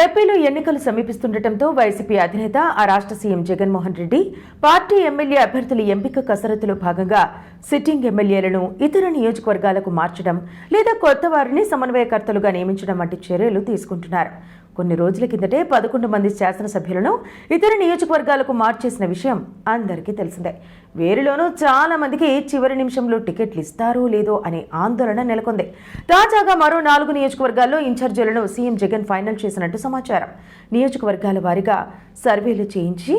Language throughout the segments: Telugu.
ఏపీలో ఎన్నికలు సమీపిస్తుండటంతో వైసీపీ అధినేత ఆ రాష్ట్ర CM Jaganmohan Reddy party MLA అభ్యర్థుల ఎంపిక కసరత్తులో భాగంగా సిట్టింగ్ ఎమ్మెల్యేలను ఇతర నియోజకవర్గాలకు మార్చడం లేదా కొత్త వారిని సమన్వయకర్తలుగా నియమించడం వంటి చర్యలు తీసుకుంటున్నారు. కొన్ని రోజుల కిందటే పదకొండు మంది శాసనసభ్యులను ఇతర నియోజకవర్గాలకు మార్చేసిన విషయం అందరికీ తెలిసిందే. వేరులోనూ చాలా మందికి చివరి నిమిషంలో టికెట్లు ఇస్తారో లేదో అనే ఆందోళన నెలకొంది. తాజాగా మరో నాలుగు నియోజకవర్గాల్లో ఇన్ఛార్జీలను సీఎం జగన్ ఫైనల్ చేసినట్టు సమాచారం. నియోజకవర్గాల వారీగా సర్వేలు చేయించి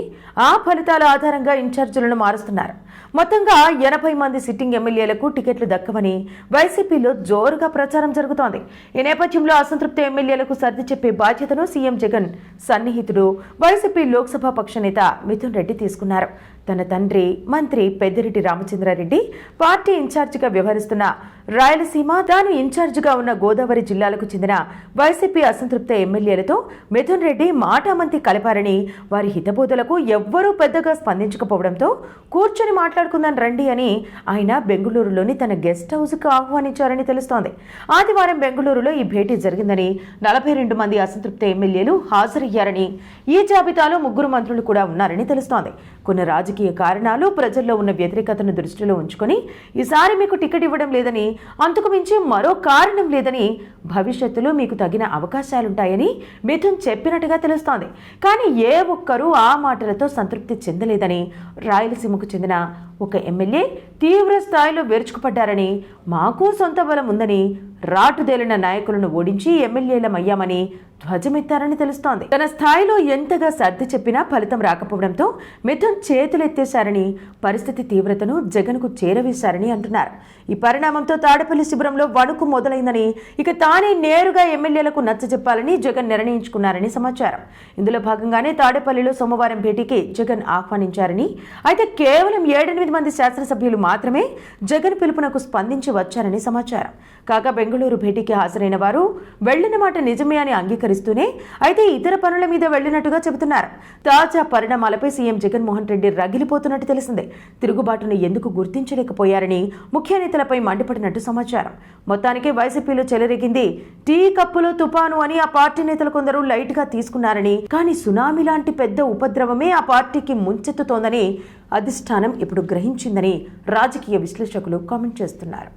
ఆ ఫలితాల ఆధారంగా ఇన్ఛార్జీలను మారుస్తున్నారు. మొత్తంగా ఎనభై మంది సిట్టింగ్ ఎమ్మెల్యేలకు టికెట్లు దక్కవని వైసీపీలో జోరుగా ప్రచారం జరుగుతోంది. ఈ నేపథ్యంలో అసంతృప్త ఎమ్మెల్యేలకు సర్ది చెప్పే బాధ్యతను సీఎం జగన్ సన్నిహితుడు వైసీపీ లోక్సభ పక్ష నేత మిథున్ రెడ్డి తీసుకున్నారు. తన తండ్రి మంత్రి పెద్దిరెడ్డి రామచంద్రారెడ్డి పార్టీ ఇన్ఛార్జిగా వ్యవహరిస్తున్న రాయలసీమ తాను ఇన్ఛార్జిగా ఉన్న గోదావరి జిల్లాలకు చెందిన వైసీపీ అసంతృప్త ఎమ్మెల్యేలతో మిథున్ రెడ్డి మాటామంతి కలిపారని వారి హితబోధలకు ఎవ్వరూ పెద్దగా స్పందించకపోవడంతో కూర్చొని మాట్లాడుకుందాం రండి అని ఆయన బెంగళూరులోని తన గెస్ట్ హౌస్కు ఆహ్వానించారని తెలుస్తోంది. ఆదివారం బెంగళూరులో ఈ భేటీ జరిగిందని నలభై రెండు మంది అసంతృప్త ఎమ్మెల్యేలు హాజరయ్యారని ఈ జాబితాలో ముగ్గురు మంత్రులు కూడా ఉన్నారని తెలుస్తోంది. కొన్ని రాజకీయ కారణాలు ప్రజల్లో ఉన్న వ్యతిరేకతను దృష్టిలో ఉంచుకొని ఈసారి మీకు టికెట్ ఇవ్వడం లేదని అంతకు మించి మరో కారణం లేదని భవిష్యత్తులో మీకు తగిన అవకాశాలుంటాయని మిథున్ చెప్పినట్టుగా తెలుస్తోంది. కానీ ఏ ఒక్కరూ ఆ మాటలతో సంతృప్తి చెందలేదని రాయలసీమకు చెందిన ఒక ఎమ్మెల్యే తీవ్ర స్థాయిలో విరుచుకుపడ్డారని మాకు సొంత బలం ఉందని రాటుదేలిన నాయకులను ఓడించి ఎమ్మెల్యేలమయ్యామని ధ్వజమెత్తారని తెలుస్తోంది. తన స్థాయిలో ఎంతగా సర్ది చెప్పినా ఫలితం రాకపోవడంతో మిథున్ చేతులెత్తేశారని పరిస్థితి తీవ్రతను జగన్కు చేరవేశారని అంటున్నారు. ఈ పరిణామంతో తాడపల్లి శిబిరంలో వణుకు మొదలైందని ఇక తా కానీ నేరుగా ఎమ్మెల్యేలకు నచ్చజెప్పాలని జగన్ నిర్ణయించుకున్నారని సమాచారం. ఇందులో భాగంగానే తాడేపల్లిలో సోమవారం భేటీకి జగన్ ఆహ్వానించారని అయితే కేవలం ఏడెనిమిది మంది శాసనసభ్యులు మాత్రమే జగన్ పిలుపునకు స్పందించి వచ్చారని సమాచారం. కాగా బెంగళూరు భేటీకి హాజరైన వారు వెళ్ళిన మాట నిజమే అని అంగీకరిస్తూనే అయితే ఇతర పనుల మీద వెళ్ళినట్టుగా చెబుతున్నారు. తాజా పరిణామాలపై సీఎం జగన్మోహన్ రెడ్డి రగిలిపోతున్నట్టు తెలిసిందే. తిరుగుబాటును ఎందుకు గుర్తించలేకపోయారని ముఖ్య నేతలపై మండిపడినట్టు సమాచారం. మొత్తానికి వైసీపీలో చెలరేగింది టీ కప్పులో తుపాను అని ఆ పార్టీ నేతలు కొందరు లైట్గా తీసుకున్నారని కానీ సునామీ లాంటి పెద్ద ఉపద్రవమే ఆ పార్టీకి ముంచెత్తుతోందని అధిష్టానం ఇప్పుడు గ్రహించిందని రాజకీయ విశ్లేషకులు కామెంట్ చేస్తున్నారు.